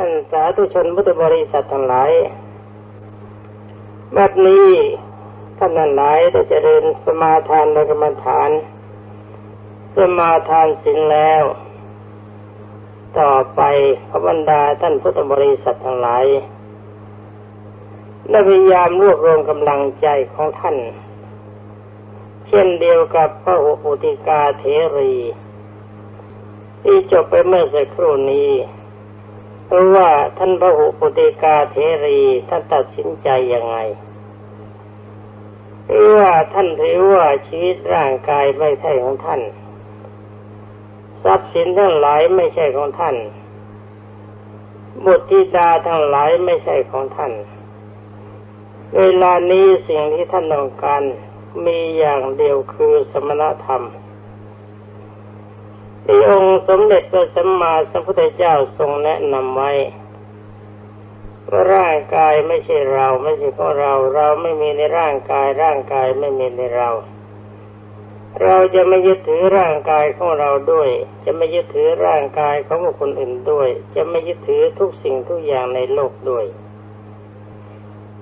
ท่านสาธุชนพุทธบริษัททั้งหลายบัดนี้ท่านทั้งหลายได้เจริญสมาทานในกรรมฐาน สมาทานสินแล้ว ต่อไปพระบรรดาท่านพุทธบริษัททั้งหลายได้พยายามรวบรวมกำลังใจของท่าน เช่นเดียวกับพระหุปุติกาเทรี ที่จบไปเมื่อสักครู่นี้ เพราะว่าท่านพระหุปติกาเทรีท่านตัดสินใจยังไงหรือว่าท่านถือว่าชีวิตร่างกายไม่ใช่ของท่าน ทรัพย์สินทั้งหลายไม่ใช่ของท่าน บุตรธิดาทั้งหลายไม่ใช่ของท่าน เวลานี้สิ่งที่ท่านต้องการมีอย่างเดียวคือสมณธรรม ที่องค์สมเด็จพระสัมมาสัมพุทธเจ้าทรงแนะนำไว้ว่าร่างกายไม่ใช่เราไม่ใช่ของเรา เราไม่มีในร่างกาย ร่างกายไม่มีในเรา เราจะไม่ยึดถือร่างกายของเราด้วย จะไม่ยึดถือร่างกายของบุคคลอื่นด้วย จะไม่ยึดถือทุกสิ่งทุกอย่างในโลกด้วย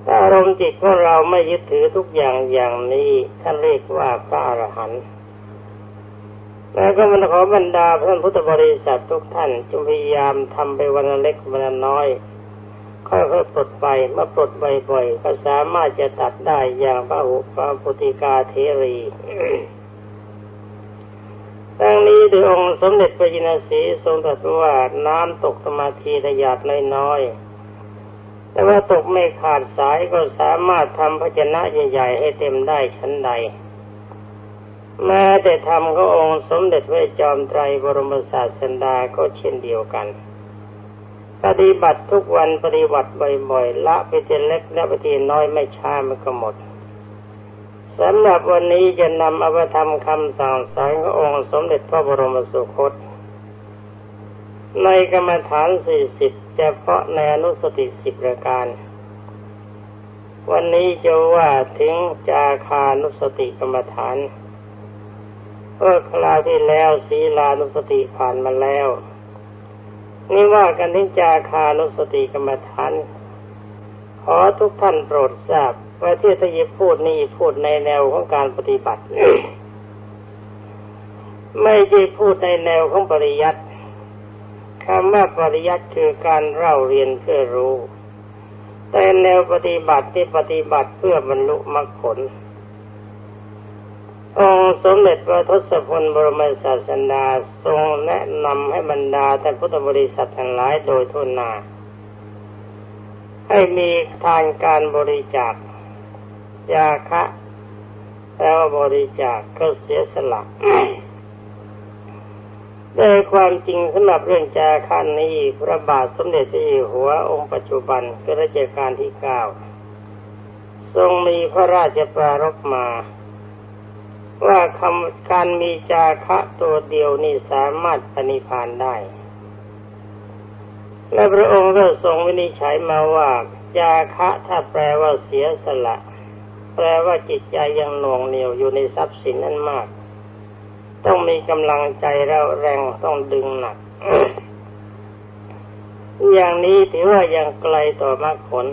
ถ้าอารมณ์จิตของเราไม่ยึดถือทุกอย่างอย่างนี้ท่านเรียกว่าพระอรหันต์ แล้วก็มันขอบรรดาเพื่อนพุทธบริษัททุกท่านจงพยายามทำไปวันเล็กวันน้อยค่อยๆปลดไปเมื่อปลดบ่อยๆก็สามารถจะตัดได้อย่างพระหุปาปุติกาเทรีดังนี้โดยองค์สมเด็จพระจินสีทรงตรัสว่าน้ำตกสมาธิระยาดน้อยๆแต่ว่าตกไม่ขาดสายก็สามารถทำภาชนะใหญ่ๆให้เต็มได้ชั้นใด แม้แต่ทำก็องค์สมเด็จพระจอมไตรบรมศาสดาก็เช่นเดียวกัน ปฏิบัติทุกวันปฏิบัติบ่อยๆละไปทีเล็กและไปทีน้อยไม่ช้ามันก็หมดสำหรับวันนี้จะนำอภิธรรมคำสั่งสอนขององค์สมเด็จพระบรมสุคต ในกรรมฐานสี่สิบเฉพาะในอนุสติสิบประการ วันนี้จะว่าถึงจาคานุสติกรรมฐาน เมื่อคราวที่แล้วศีลานุสติผ่านมาแล้ว นี่ว่ากันที่จาคานุสติกรรมฐานขอทุกท่านโปรดทราบว่าที่ทยิพูดนี่พูดในแนวของการปฏิบัติ ไม่ใช่พูดในแนวของปริยัติคำว่าปริยัติคือการเล่าเรียนเพื่อรู้ แต่แนวปฏิบัติที่ปฏิบัติเพื่อบรรลุมรรคผล องค์สมเด็จพระทศพลบรมศาสดาทรงแนะนำให้บรรดาท่านพุทธบริษัททั้งหลายโดยทุนนา ให้มีทานการบริจาคยาคะแล้วบริจาคก็เสียสละโดยความจริงสำหรับเรื่องจาคันนี้พระบาทสมเด็จพระเจ้าหัวองค์ปัจจุบันก็รัชกาลที่เก้าทรงมีพระราชปรารภมา ว่าคำการมีจาคะตัวเดียวนี่สามารถปณิพานได้ และพระองค์ก็ทรงวินิจฉัยมาว่า จาคะถ้าแปลว่าเสียสละ แปลว่าจิตใจยังหน่วงเหนียวอยู่ในทรัพย์สินนั้นมาก ต้องมีกำลังใจแล้วแรงต้องดึงหนัก อย่างนี้ถือว่ายังไกลต่อมรรคผล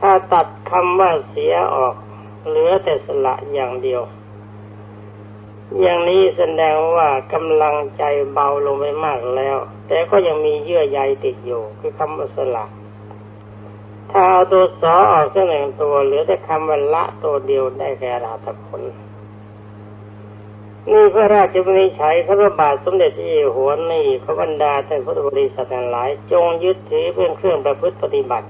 ถ้าตัดคำว่าเสียออก เหลือแต่สละอย่างเดียว อย่างนี้แสดงว่ากำลังใจเบาลงไปมากแล้ว แต่ก็ยังมีเยื่อใยติดอยู่ คือคำว่าสละถ้าเอาตัวสอออกสักหนึ่งตัวเหลือแต่คำว่าละตัวเดียวได้แก่ราตผลนี่พระราชบัญชัยพระบาทสมเด็จพระเจ้าหัวนี่พระบรรดาท่านพุทธบริษัททั้งหลาย จงยึดถือเป็นเครื่องประพฤติปฏิบัติ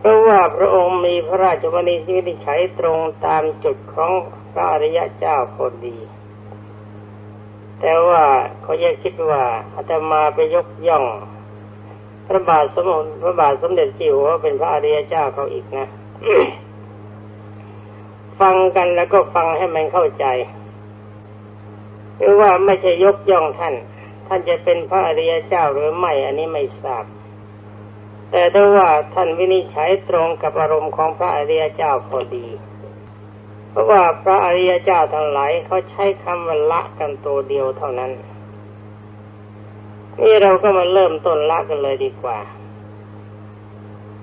เพราะว่าพระองค์มีพระราชบัญญัติวิจัยตรงตามจุดของพระอริยะเจ้าพอดี แต่ว่าเขาแยกคิดว่าอาตมาไปยกย่อง พระบาทสมเด็จพระบาทสมเด็จจิ๋วว่าเป็นพระอริยเจ้าเขาอีกนะ ฟังกันแล้วก็ฟังให้มันเข้าใจหรือว่าไม่ใช่ยกย่องท่าน ท่านจะเป็นพระอริยเจ้าหรือไม่ อันนี้ไม่ทราบ แต่ถ้าว่าท่านวินิจฉัยตรงกับอารมณ์ของพระอริยเจ้าพอดี เพราะว่าพระอริยเจ้าทั้งหลายเขาใช้คำว่าละกันตัวเดียวเท่านั้น นี่เราก็มาเริ่มต้นละกันเลยดีกว่า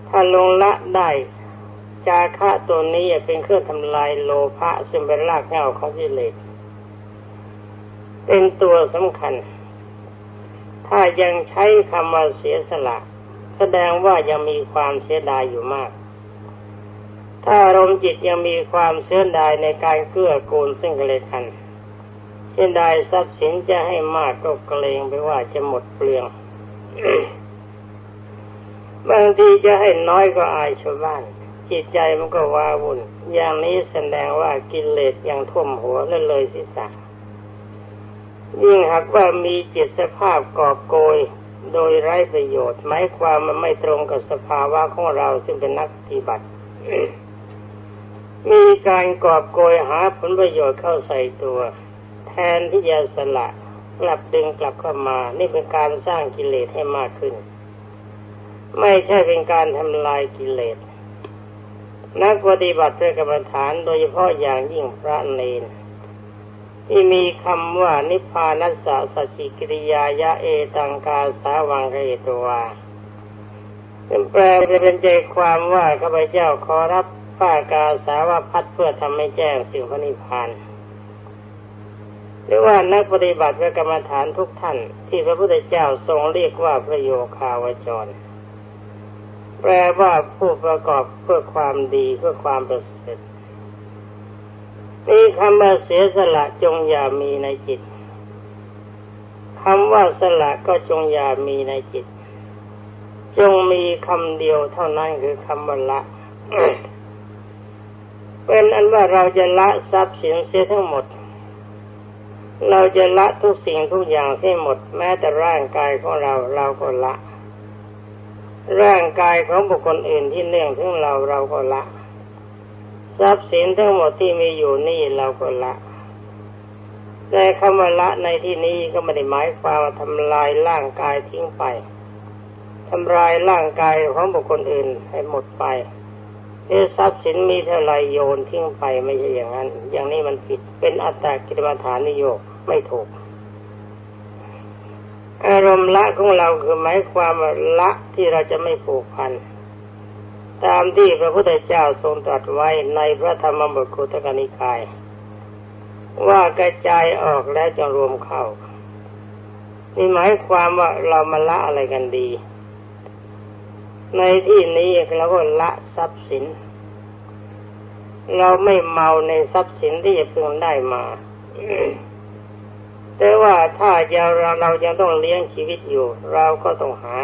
ถ้าลงละได้จาคะตัวนี้เป็นเครื่องทำลายโลภะซึ่งเป็นรากเหง้าของกิเลสเป็นตัวสำคัญ ถ้ายังใช้คำว่าเสียสละ แสดงว่ายังมีความเสียดายอยู่มาก ถ้าอารมณ์จิตยังมีความเสียดายในการเกื้อกูลซึ่งกันและกันเสียดายทรัพย์สินจะให้มากก็เกรงไปว่าจะหมดเปลืองบางทีจะให้น้อยก็อายชาวบ้าน จิตใจมันก็ว้าวุ่น อย่างนี้แสดงว่ากิเลสยังท่วมหัวและเลยศีรษะยิ่งหากว่ามีจิตสภาพกอบโกย โดยไร้ประโยชน์หมายความมันไม่ตรงกับสภาวะของเราซึ่งเป็นนักปฏิบัติ มีการกอบโกยหาผลประโยชน์เข้าใส่ตัว แทนที่จะสละกลับดึงกลับเข้ามา นี่เป็นการสร้างกิเลสให้มากขึ้น ไม่ใช่เป็นการทำลายกิเลสนักปฏิบัติเพื่อกรรมฐานโดยเฉพาะอย่างยิ่งพระเนน ที่มีคำว่านิพพานัสสะสัจจิกิริยายะเอตังกาสาวังเอตวาแปลเป็นใจความว่าข้าพเจ้าขอรับป้ากาสาวพัดเพื่อทำให้แจ้งสิ่งพระนิพพานหรือว่านักปฏิบัติพระกรรมฐานทุกท่าน ที่พระพุทธเจ้าทรงเรียกว่าพระโยคาวจร แปลว่าผู้ประกอบเพื่อความดีเพื่อความประเสริฐ นี่คำว่าเสียสละจงอย่ามีในจิตคำว่าสละก็จงอย่ามีในจิต จงมีคำเดียวเท่านั้นคือคำว่าละเป็นอันว่าเราจะละทรัพย์สินเสียทั้งหมด เราจะละทุกสิ่งทุกอย่างเสียหมด แม้แต่ร่างกายของเราเราก็ละ ร่างกายของบุคคลอื่นที่เนื่องถึงเราเราก็ละ ทรัพย์สินทั้งหมดที่มีอยู่นี่เราก็ละ แต่คำว่าละในที่นี้ก็ไม่ได้หมายความว่าทำลายร่างกายทิ้งไปทำลายร่างกายของบุคคลอื่นให้หมดไปเอทรัพย์สินมีเท่าไรโยนทิ้งไปไม่ใช่อย่างนั้น อย่างนี้มันผิด เป็นอัตตากิรมาฐานนิโยกไม่ถูก อารมณ์ละของเราคือหมายความว่าละที่เราจะไม่ผูกพัน ตามที่พระพุทธเจ้าทรงตรัสไว้ในพระธรรมบทคุตกนิกาย ว่ากระจายออกและจะรวมเข้านี่หมายความว่าเรามาละอะไรกันดี ในที่นี้เราก็ละทรัพย์สิน เราไม่เมาในทรัพย์สินที่จะเพิ่งได้มา แต่ว่าถ้าเราเรายังต้องเลี้ยงชีวิตอยู่ เราก็ต้องหา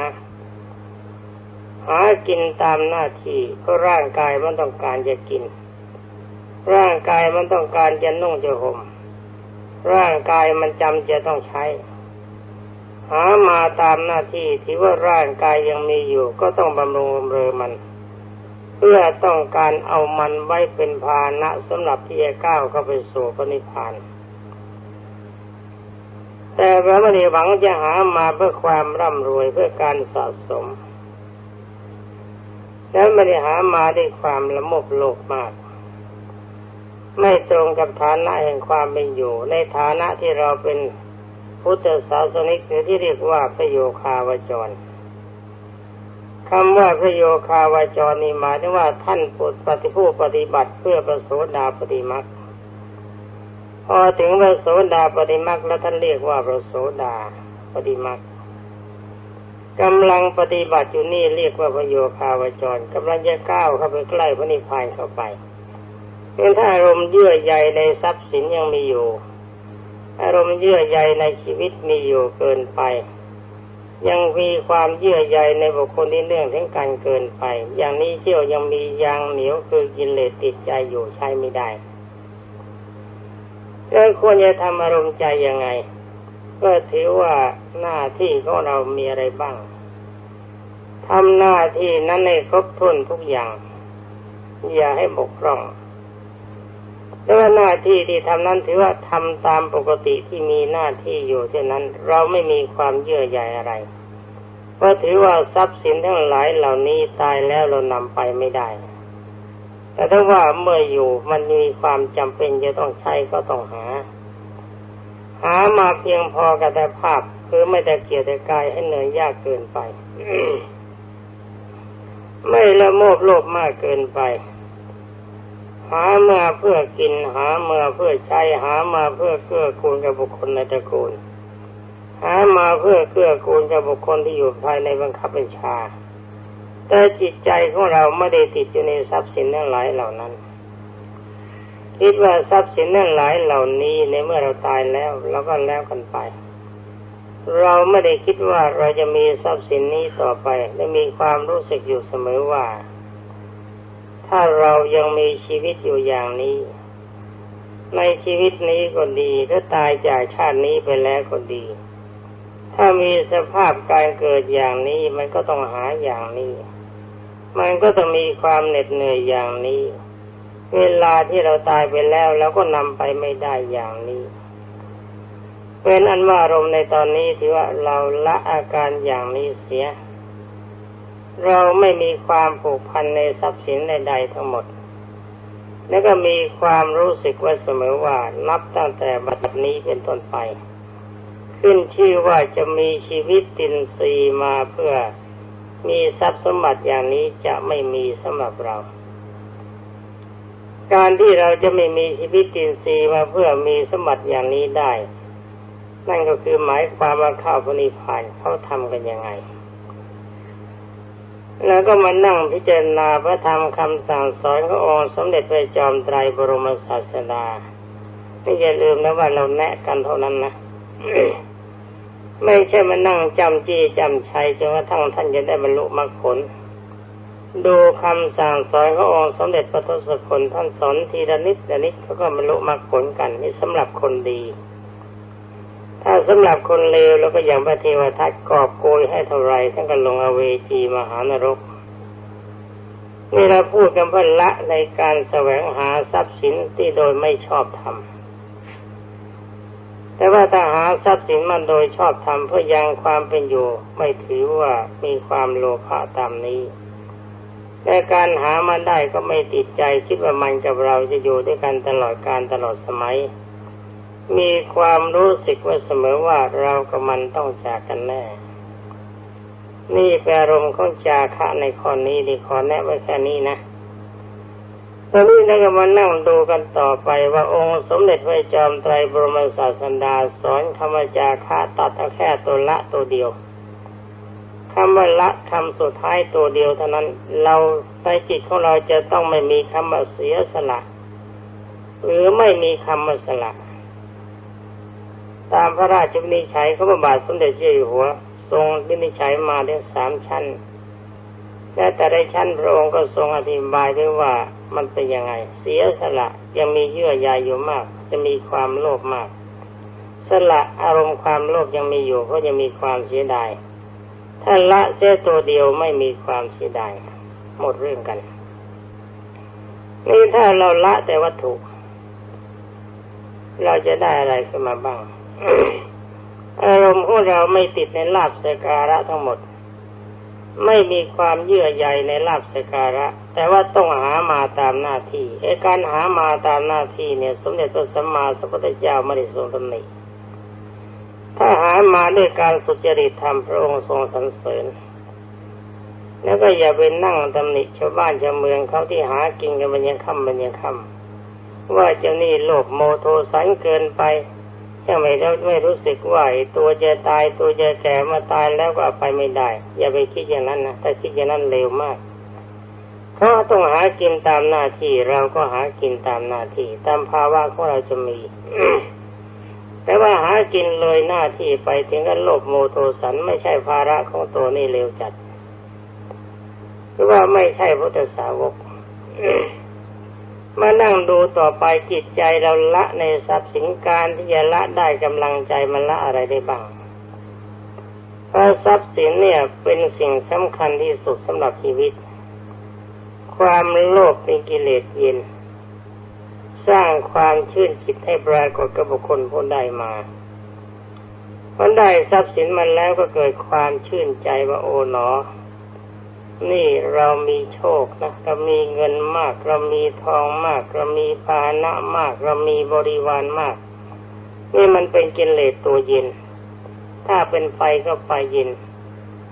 หากินตามหน้าที่ก็ร่างกายมันต้องการจะกิน ร่างกายมันต้องการจะนุ่งจะห่มร่างกายมันจำจะต้องใช้ หามาตามหน้าที่ที่ว่าร่างกายยังมีอยู่ก็ต้องบำรุงบำเรอมัน เพื่อต้องการเอามันไว้เป็นภาณะสำหรับที่จะก้าวเข้าไปสู่พระนิพพานแต่พระมณีหวังจะหามาเพื่อความร่ำรวยเพื่อการสะสม แล้วไม่ได้หามาด้วยความละมบโลกมาก ไม่ตรงกับฐานะแห่งความเป็นอยู่ ในฐานะที่เราเป็นพุทธศาสนิกหรือที่เรียกว่าพระโยคาวจรคำว่าพระโยคาวจรนี่หมายถึงว่าท่านปุปฏิผู้ปฏิบัติเพื่อประโสดาปฏิมักพอถึงประโสดาปฏิมักแล้วท่านเรียกว่าประโสดาปฏิมัก กำลังปฏิบัติอยู่นี่เรียกว่าพโยคาวจรกำลังจะก้าวเข้าไปใกล้พระนิพพานเข้าไปเป็นถ้าอารมณ์เยื่อใยในทรัพย์สินยังมีอยู่ อารมณ์เยื่อใยในชีวิตมีอยู่เกินไป ยังมีความเยื่อใยในบุคคลที่เรื่องถึงการเกินไป อย่างนี้เชี่ยวยังมียางเหนียวคือกินเลสติดใจอยู่ใช้ไม่ได้แล้วควรจะทำอารมณ์ใจยังไง ก็ถือว่าหน้าที่ของเรามีอะไรบ้างทำหน้าที่นั้นในครบถ้วนทุกอย่าง อย่าให้บกพร่องแต่ว่าหน้าที่ที่ทำนั้นถือว่าทำตามปกติที่มีหน้าที่อยู่เช่นนั้น เราไม่มีความเยื่อใยอะไรเพราะถือว่าทรัพย์สินทั้งหลายเหล่านี้ตายแล้วเรานำไปไม่ได้ แต่ถ้าว่าเมื่ออยู่มันมีความจำเป็นจะต้องใช้ก็ต้องหา หามาเพียงพอกับแต่ภาพคือไม่แต่เกียรติกายให้เหนื่อยยากเกินไป ไม่ละโมบโลภมากเกินไป หามาเพื่อกินหามาเพื่อใช้หามาเพื่อเกื้อกูลกับบุคคลในตระกูล หามาเพื่อเกื้อกูลกับบุคคลที่อยู่ภายในบังคับบัญชา แต่จิตใจของเราไม่ได้ติดอยู่ในทรัพย์สินทั้งหลายเหล่านั้น คิดว่าทรัพย์สินทั้งหลายเหล่านี้ในเมื่อเราตายแล้วเราก็แล้วกันไป เราไม่ได้คิดว่าเราจะมีทรัพย์สินนี้ต่อไปและมีความรู้สึกอยู่เสมอว่า ถ้าเรายังมีชีวิตอยู่อย่างนี้ ในชีวิตนี้ก็ดีถ้าตายจากชาตินี้ไปแล้วก็ดี ถ้ามีสภาพการเกิดอย่างนี้มันก็ต้องหาอย่างนี้ มันก็ต้องมีความเหน็ดเหนื่อยอย่างนี้ เวลาที่เราตายไปแล้วเราก็นำไปไม่ได้อย่างนี้เป็นอันว่าอารมณ์ในตอนนี้ถือว่าเราละอาการอย่างนี้เสีย เราไม่มีความผูกพันในทรัพย์สินใดๆทั้งหมด แล้วก็มีความรู้สึกว่าเสมอว่านับตั้งแต่บัดนี้เป็นต้นไป ขึ้นชื่อว่าจะมีชีวิตตินซีมาเพื่อมีทรัพย์สมบัติอย่างนี้จะไม่มีสำหรับเรา การที่เราจะไม่มีชีวิตตินซีมาเพื่อมีสมบัติอย่างนี้ได้ นั่นก็คือหมายความว่าเข้าพนิพานเขาทำกันยังไง แล้วก็มานั่งพิจารณาพระธรรมคำสั่งสอนขององค์สมเด็จพระจอมไตรบรมศาสดาไม่อย่าลืมนะว่าเราแนะกันเท่านั้นนะไม่ใช่มานั่งจำจี้จำชัยจนกระทั่งท่านจะได้บรรลุมรรคผล ดูคำสั่งสอนขององค์สมเด็จพระทศพลท่านสอนทีละนิดละนิดเขาก็บรรลุมรรคผลกันนี่สำหรับคนดี ถ้าสำหรับคนเลวแล้วก็อย่างพระเทวทัตกอบโกยให้เท่าไรท่านก็ลงอเวจีมหานรกนี่เราพูดกันเพื่อละในการแสวงหาทรัพย์สินที่โดยไม่ชอบทำแต่ว่าถ้าหาทรัพย์สินมันโดยชอบทำเพื่อยังความเป็นอยู่ ไม่ถือว่ามีความโลภะตามนี้ แต่การหามันได้ก็ไม่ติดใจคิดว่ามันกับเราจะอยู่ด้วยกันตลอดการตลอดสมัย มีความรู้สึกว่าเสมอว่าเรากับมันต้องจากกันแน่ นี่เป็นอารมณ์ของจาคะในข้อนี้ดีขอแนะไว้แค่นี้นะตอนนี้เราก็มานั่งดูกันต่อไปว่าองค์สมเด็จพระจอมไตรบรมศาสดาสอนคำว่าจาคะตัดเอาแค่ตัวละตัวเดียว คำว่าละคำสุดท้ายตัวเดียวเท่านั้น เราในจิตของเราจะต้องไม่มีคำว่าเสียสละหรือไม่มีคำว่าสละ ตามพระราชวินิจฉัยของพระบาทสมเด็จเจ้าอยู่หัว ทรงวินิจฉัยมาได้สามชั้นและแต่ในชั้นพระองค์ก็ทรงอธิบายด้วยว่ามันเป็นยังไง เสียสละยังมีเยื่อใยอยู่มาก จะมีความโลภมาก สละอารมณ์ความโลภยังมีอยู่ก็ยังมีความเสียดาย ถ้าละเสียตัวเดียวไม่มีความเสียดายหมดเรื่องกัน นี่ถ้าเราละแต่วัตถุ เราจะได้อะไรขึ้นมาบ้าง อารมณ์ของเราไม่ติดในลาบสการะทั้งหมด ไม่มีความเยื่อใยในลาบสการะ แต่ว่าต้องหามาตามหน้าที่ไอ้การหามาตามหน้าที่เนี่ย สมเด็จพระสัมมาสัมพุทธเจ้าไม่ได้ทรงตำหนิ ถ้าหามาด้วยการสุจริตธรรมพระองค์ทรงสรรเสริญ แล้วก็อย่าไปนั่งตำหนิชาวบ้านชาวเมืองเขาที่หากินกันบันยังค่ำบันยังค่ำว่าเจ้านี่โลภโมโทสันเกินไปจะไม่ได้ไม่รู้สึกว่าตัวจะตายตัวจะแก่มาตายแล้วก็ไปไม่ได้ อย่าไปคิดอย่างนั้นนะถ้าคิดอย่างนั้นเร็วมากเพราต้องหากินตามหน้าที่เราก็หากินตามหน้าที่ ตามภาวะของเราจะมี แต่ว่าหากินเลยหน้าที่ไปถึงกันโลภโมโทสันไม่ใช่ภาระของตัวนี่เร็วจัดหรือว่าไม่ใช่พุทธสาวกมานั่งดูต่อไปจิตใจเราละในทรัพย์สินการที่จะละได้กำลังใจมันละอะไรได้บ้างเพราะทรัพย์สินเนี่ยเป็นสิ่งสำคัญที่สุดสำหรับชีวิต ความโลภเป็นกิเลสเย็น สร้างความชื่นจิตให้ปรากฏกับบุคคลผู้ได้มาพอได้ทรัพย์สินมันแล้วก็เกิดความชื่นใจว่าโอ๋หนอ นี่เรามีโชคนะเรามีเงินมาก เรามีทองมาก เรามีภาณะมาก เรามีบริวารมาก นี่มันเป็นกิเลสตัวเย็น ถ้าเป็นไฟก็ไฟเย็น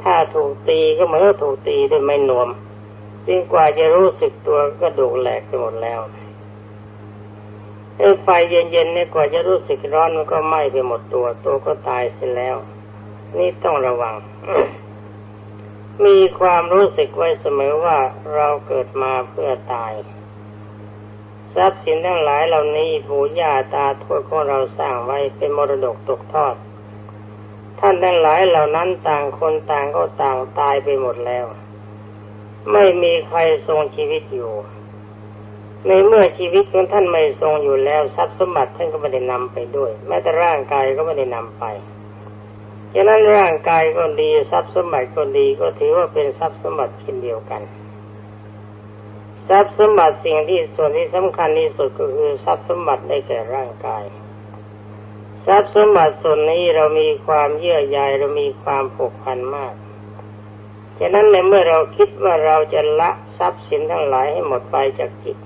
ถ้าถูกตีก็เหมือนถูกตีด้วยไม้นวมจึงกว่าจะรู้สึกตัวก็ดูแหลกไปหมดแล้ว ไฟเย็นๆเนี่ยกว่าจะรู้สึกร้อนมันก็ไหม้ไปหมดตัว ตัวก็ตายเสียแล้ว นี่ต้องระวัง มีความรู้สึกไว้เสมอว่าเราเกิดมาเพื่อตาย ทรัพย์สินทั้งหลายเหล่านี้ปู่ย่าตาทวดของเราสร้างไว้เป็นมรดกตกทอด ท่านทั้งหลายเหล่านั้นต่างคนต่างก็ต่างตายไปหมดแล้ว ไม่มีใครทรงชีวิตอยู่ ในเมื่อชีวิตของท่านไม่ทรงอยู่แล้วทรัพย์สมบัติท่านก็ไม่ได้นำไปด้วย แม้แต่ร่างกายก็ไม่ได้นำไปฉะนั้นร่างกายก็ดีทรัพย์สมบัติก็ดีก็ถือว่าเป็นทรัพย์สมบัติเช่นเดียวกันทรัพย์สมบัติสิ่งที่ส่วนที่สำคัญที่สุดก็คือทรัพย์สมบัติได้แก่ร่างกาย ทรัพย์สมบัติส่วนนี้เรามีความเยื่อใยเรามีความผูกพันมากฉะนั้นในเมื่อเราคิดว่าเราจะละทรัพย์สินทั้งหลายให้หมดไปจากจิต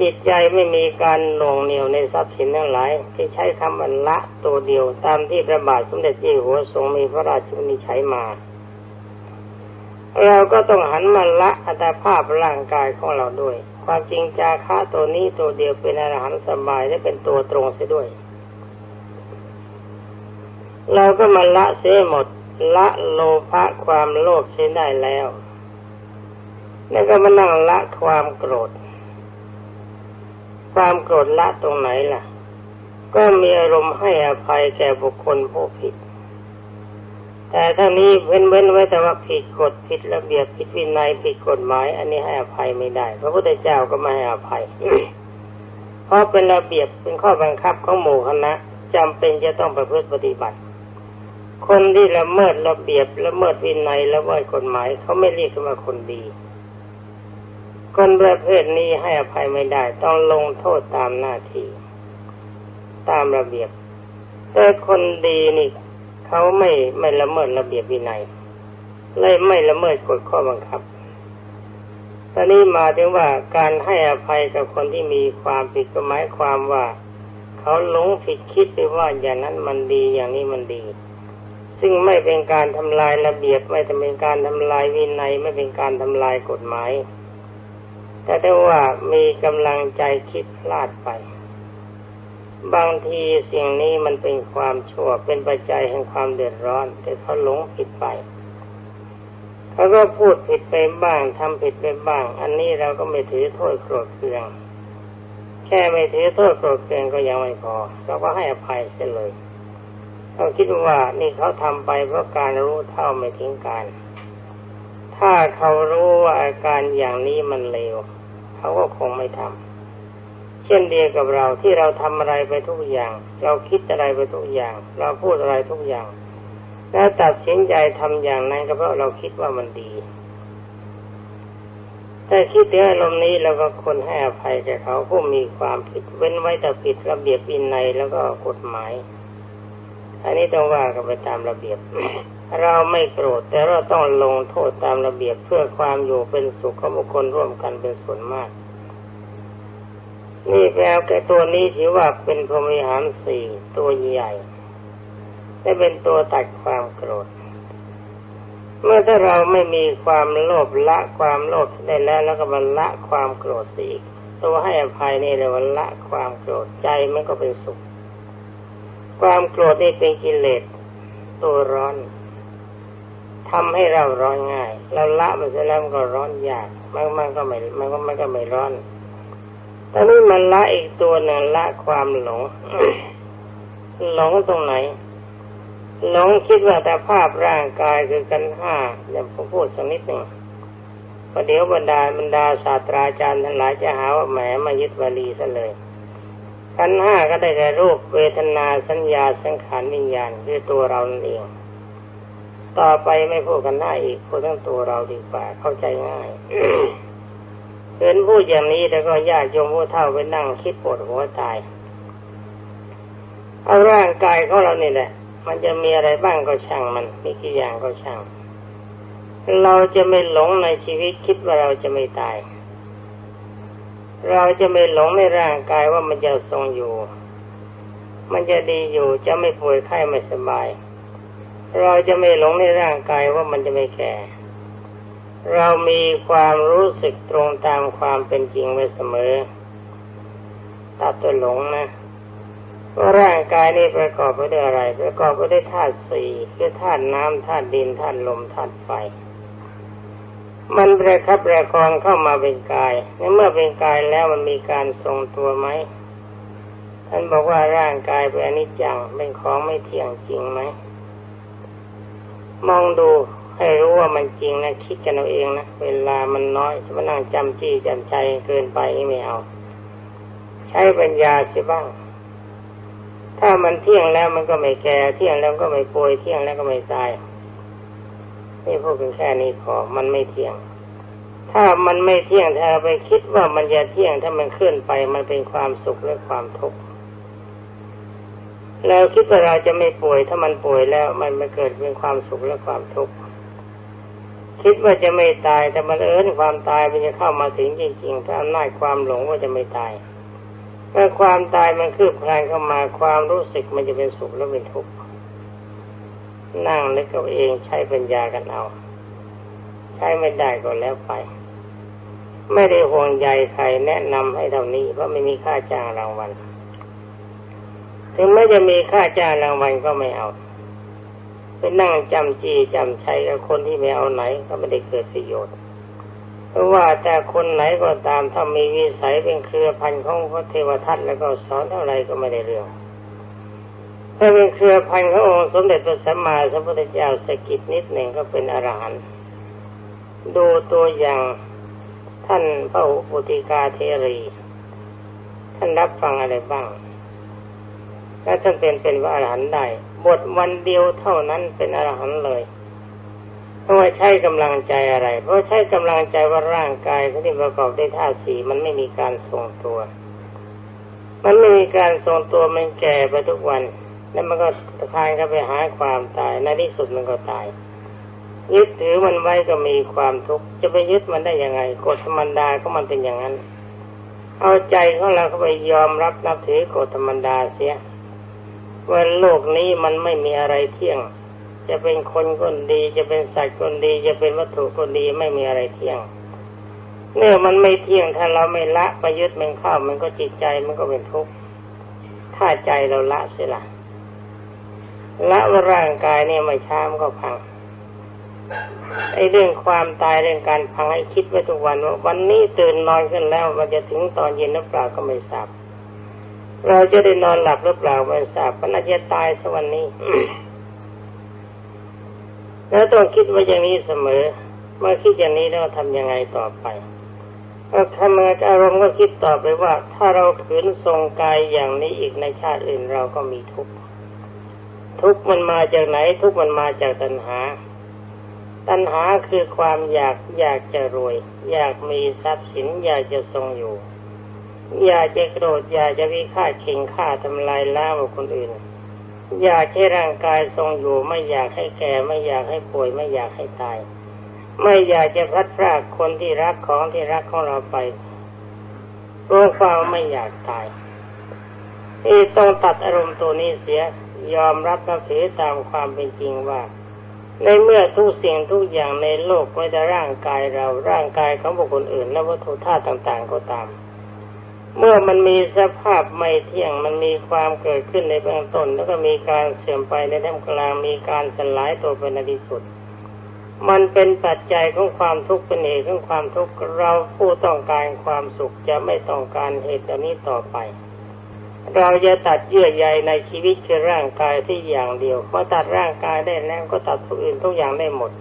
จิตใจไม่มีการหน่วงเหนียวในทรัพย์สินทั้งหลาย ที่ใช้คำว่าละตัวเดียวตามที่พระบาทสมเด็จเจ้าหัวทรงมีพระราชนิใช้มา เราก็ต้องหันมาละอัตภาพร่างกายของเราด้วย ความจริงจาค่าตัวนี้ตัวเดียวเป็นอรหันต์สบายและเป็นตัวตรงเสียด้วย เราก็มาละเสียหมด ละโลภะความโลภเสียได้แล้ว แล้วก็มานั่งละความโกรธ ความโกรธละตรงไหนล่ะ ก็มีอารมณ์ให้อภัยแก่บุคคลผู้ผิด แต่ถ้านี้เว้นเว้นไว้แต่ว่าผิดกฎผิดระเบียบผิดวินัยผิดกฎหมาย อันนี้ให้อภัยไม่ได้ พระพุทธเจ้าก็ไม่ให้อภัย เพราะเป็นระเบียบเป็นข้อบังคับของหมู่คณะจำเป็นจะต้องประพฤติปฏิบัติ คนที่ละเมิดระเบียบละเมิดวินัยละเมิดกฎหมายเขาไม่เรียกว่าคนดี คนประเภทนี้ให้อภัยไม่ได้ ต้องลงโทษตามหน้าที่ ตามระเบียบ แต่คนดีนี่เขาไม่ไม่ละเมิดระเบียบวินัยเลยไม่ละเมิดกฎข้อบังคับตอนนี้มาถึงว่าการให้อภัยกับคนที่มีความผิดก็หมายความว่า เขาหลงผิดคิดไปว่าอย่างนั้นมันดีอย่างนี้มันดี ซึ่งไม่เป็นการทำลายระเบียบไม่เป็นการทำลายวินัยไม่เป็นการทำลายกฎหมาย แต่ได้ว่ามีกำลังใจคิดพลาดไป บางทีสิ่งนี้มันเป็นความชั่วเป็นปัจจัยแห่งความเดือดร้อน แต่เขาหลงผิดไปเขาก็พูดผิดไปบ้างทำผิดไปบ้าง อันนี้เราก็ไม่ถือโทษโกรธเคืองแค่ไม่ถือโทษโกรธเคืองก็ยังไม่พอเราก็ให้อภัยเสียเลยเขาคิดว่านี่เขาทำไปเพราะการรู้เท่าไม่ถึงการถ้าเขารู้ว่าอาการอย่างนี้มันเลว เขาก็คงไม่ทำเช่นเดียวกับเราที่เราทำอะไรไปทุกอย่าง เราคิดอะไรไปทุกอย่าง เราพูดอะไรทุกอย่าง แล้วตัดสินใจทำอย่างนั้นก็เพราะเราคิดว่ามันดี แต่คิดถึงอารมณ์นี้เราก็คนให้อภัยแก่เขาผู้มีความผิดเว้นไว้แต่ผิดระเบียบวินัยแล้วก็กฎหมาย อันนี้ต้องว่ากันไปตามระเบียบ เราไม่โกรธแต่เราต้องลงโทษตามระเบียบเพื่อความอยู่เป็นสุขของบุคคลร่วมกันเป็นส่วนมาก นี่แปลแก่ตัวนี้ถือว่าเป็นพรหมิหารสี่ตัวใหญ่และเป็นตัวตัดความโกรธ เมื่อถ้าเราไม่มีความโลภละความโลภได้แล้วแล้วก็มาละความโกรธอีกตัวให้อภัยนี่เลยว่าละความโกรธใจมันก็เป็นสุข ความโกรธนี่เป็นกิเลสตัวร้อน ทำให้เราร้อนง่าย เราละมันเสร็จแล้วมันก็ร้อนยากมันมันก็ไม่มันก็มันก็ไม่ร้อนตอนนี้มันละอีกตัวหนึ่งละความหลงหลงตรงไหนหลงคิดว่าแต่ภาพร่างกายคือกันห้าเดี๋ยวผมพูดสักนิดหนึ่งประเดี๋ยวบรรดาบรรดาศาสตราจารย์ทั้งหลายจะหาว่าแหมมายึดวลีซะเลยขันห้าก็ได้แก่รูปเวทนาสัญญาสังขารวิญญาณคือตัวเราเอง ต่อไปไม่พูดกันหน้าอีกพูดทั้งตัวเราดีกว่าเข้าใจง่ายเห็นพูดอย่างนี้แล้วก็ญาติโยมผู้เท่าไปนั่งคิดปวดหัวตายเอาร่างกายของเรานี่แหละ มันจะมีอะไรบ้างก็ช่างมัน มีกี่อย่างก็ช่าง เราจะไม่หลงในชีวิตคิดว่าเราจะไม่ตาย เราจะไม่หลงในร่างกายว่ามันจะทรงอยู่ มันจะดีอยู่จะไม่ป่วยไข้ไม่สบาย เราจะไม่หลงในร่างกายว่ามันจะไม่แก่ เรามีความรู้สึกตรงตามความเป็นจริงไว้เสมอตัดตัวหลงนะว่าร่างกายนี้ประกอบไปด้วยอะไร ประกอบไปด้วยธาตุสี่คือธาตุน้ำธาตุดินธาตุลมธาตุไฟ มันประคับประคองเข้ามาเป็นกายในเมื่อเป็นกายแล้วมันมีการทรงตัวไหมท่านบอกว่าร่างกายเป็นอนิจจังเป็นของไม่เที่ยงจริงไหม มองดูให้รู้ว่ามันจริงนะคิดกันเอาเองนะเวลามันน้อยจะมานั่งจำจี้จำใจเกินไปไม่เอา ใช้ปัญญาใช่บ้าง ถ้ามันเที่ยงแล้วมันก็ไม่แก่เที่ยงแล้วก็ไม่ป่วยเที่ยงแล้วก็ไม่ตายนี่พูดเพียงแค่นี้พอมันไม่เที่ยง ถ้ามันไม่เที่ยงถ้าเราไปคิดว่ามันจะเที่ยงถ้ามันเคลื่อนไปมันเป็นความสุขหรือความทุกข์ เราคิดว่าเราจะไม่ป่วยถ้ามันป่วยแล้ว มันม่เกิดเป็นความสุขและความทุกข์คิดว่าจะไม่ตายแต่มันเอิญความตายมันจะเข้ามาถึงจริงๆถ้าอำนาจความหลงว่าจะไม่ตายเมื่อความตายมันคืบคลานเข้ามาความรู้สึกมันจะเป็นสุขและเป็นทุกข์นั่งนึกกับเองใช้ปัญญากันเอา ใช้ไม่ได้ก็แล้วไป ไม่ได้ห่วงใยใครแนะนำให้เท่านี้เพราะไม่มีค่าจ้างรางวัล ถึงแม้จะมีค่าจ้างรางวัลก็ไม่เอาไปนั่งจำจีจำชัยกับคนที่ไม่เอาไหนก็ไม่ได้เกิดประโยชน์ เพราะว่าแต่คนไหนก็ตามถ้ามีวิสัยเป็นเครือพันธุ์ของพระเทวทัตแล้วก็สอนเท่าไรก็ไม่ได้เรื่องถ้าเป็นเครือพันธุ์ขององค์สมเด็จพระสัมมาสัมพุทธเจ้าสกิดนิดหนึ่งก็เป็นอรหันต์ดูตัวอย่างท่านพระอุติกาเทรี ท่านรับฟังอะไรบ้าง และท่านเป็นเป็นพระอรหันต์ได้บทวันเดียวเท่านั้นเป็นอรหันต์เลยเพราะว่าใช้กำลังใจอะไร เพราะใช้กำลังใจว่าร่างกายที่ประกอบด้วยธาตุสีมันไม่มีการทรงตัว มันไม่มีการทรงตัวมันแก่ไปทุกวัน แล้วมันก็ทายเข้าไปหาความตายในที่สุดมันก็ตาย ยึดถือมันไว้ก็มีความทุกข์จะไปยึดมันได้ยังไงกฎธรรมดาก็มันเป็นอย่างนั้น เอาใจของเราเข้าไปยอมรับนับถือกฎธรรมดาเสีย ว่าโลกนี้มันไม่มีอะไรเที่ยง จะเป็นคนคนดี จะเป็นสัตว์คนดี จะเป็นวัตถุคนดีไม่มีอะไรเที่ยงเมื่อมันไม่เที่ยงถ้าเราไม่ละไปยึดมันเข้ามันก็จิตใจมันก็เป็นทุกข์ถ้าใจเราละเสียละละว่าร่างกายเนี่ยไม่ช้ามันก็พังไอ้เรื่องความตายเรื่องการพังให้คิดไว้ทุกวันว่าวันนี้ตื่นนอนขึ้นแล้วมันจะถึงตอนเย็นหรือเปล่าก็ไม่ทราบ เราจะได้นอนหลับหรือเปล่าไม่ทราบมันอาจะตายสักวันนี้ แล้วต้องคิดว่าอย่างนี้เสมอ เมื่อคิดอย่างนี้แล้วทำยังไงต่อไปก็ทำงานอารมณ์ก็คิดต่อไปว่า ถ้าเราขืนทรงกายอย่างนี้อีกในชาติอื่นเราก็มีทุกข์ทุกข์มันมาจากไหน ทุกข์มันมาจากตัณหา ตัณหาคือความอยากอยากจะรวย อยากมีทรัพย์สินอยากจะทรงอยู่ อยากจะโกรธอยากจะวิฆาตเข่งฆ่าทำลายล้างคนอื่น อยากให้ร่างกายทรงอยู่ไม่อยากให้แก่ไม่อยากให้ป่วยไม่อยากให้ตาย ไม่อยากจะพัดพรากคนที่รักของที่รักของเราไปรู้ควาไม่อยากตายที่ต้องตัดอารมณ์ตัวนี้เสียยอมรับนับถือตามความเป็นจริงว่า ในเมื่อทุกสิ่งทุกอย่างในโลกไม่แต่ร่างกายเราร่างกายของบุคคลอื่น และวัตถุธาตุต่าง ๆ ก็ตาม เมื่อมันมีสภาพไม่เที่ยงมันมีความเกิดขึ้นในเบื้องต้น แล้วก็มีการเสื่อมไปในท่ามกลางมีการสลายตัวไปในที่สุด มันเป็นปัจจัยของความทุกข์เป็นเหตุของความทุกข์เราผู้ต้องการความสุขจะไม่ต้องการเหตุนี้ต่อไป เราจะตัดเยื่อใยในชีวิตคือร่างกายที่อย่างเดียวพอตัดร่างกายได้แล้วก็ตัดทุกอื่นทุกอย่างได้หมด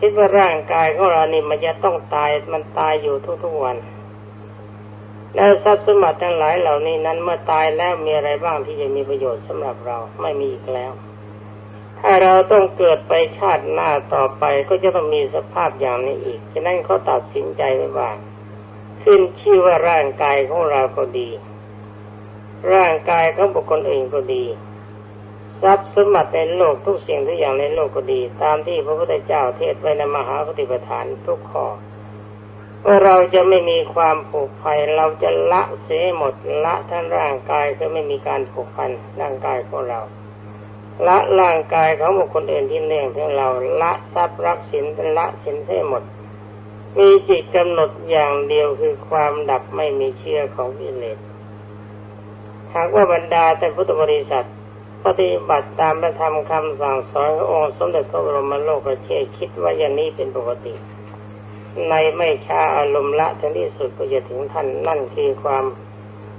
คิดว่าร่างกายของเรานี่มันจะต้องตายมันตายอยู่ทุกๆวัน แล้วทรัพย์สมบัติทั้งหลายเหล่านี้นั้นเมื่อตายแล้วมีอะไรบ้างที่จะมีประโยชน์สำหรับเราไม่มีอีกแล้ว ถ้าเราต้องเกิดไปชาติหน้าต่อไปก็จะต้องมีสภาพอย่างนี้อีกฉะนั้นเขาตัดสินใจไว้ว่าขึ้นชื่อว่าร่างกายของเราก็ดี ร่างกายของบุคคลอื่นก็ดีทรัพย์สมบัติในโลกทุกสิ่งทุกอย่างในโลกก็ดี ตามที่พระพุทธเจ้าเทศไว้ในมหาปฏิปทานทุกข้อ เราจะไม่มีความผูกพันเราจะละเสียหมดละทั้งร่างกายก็ไม่มีการผูกพันร่างกายของเรา ละร่างกายของบุคคลอื่นที่เนื่องถึงเราละทรัพย์รักสินละสินให้หมด มีจิตกำหนดอย่างเดียวคือความดับไม่มีเชื่อของกิเลสหากว่าบรรดาแต่พุทธบริษัทปฏิบัติตามพระธรรมคำสั่งสอนขององค์สมเด็จพระบรมโลกเชษคิดว่าอย่างนี้เป็นปกติ ในไม่ช้าอารมณ์ละถึงที่สุดก็จะถึงท่านนั่นคือความ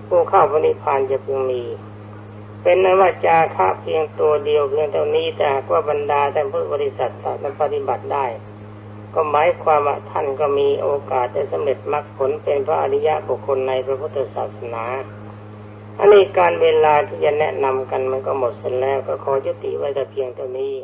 ผู้เข้าพระนิพพานจะพึงมี เป็นนว่าจาคะเพียงตัวเดียวเพียงเท่านี้แต่หากว่าบรรดาแต่พุทธบริษัทสามารถปฏิบัติได้ ก็หมายความว่าท่านก็มีโอกาสจะสำเร็จมรรคผลเป็นพระอริยะบุคคลในพระพุทธศาสนาอันนี้การเวลาที่จะแนะนำกันมันก็หมดสร็จแล้วก็ขอยุติไว้แต่เพียงเท่านี้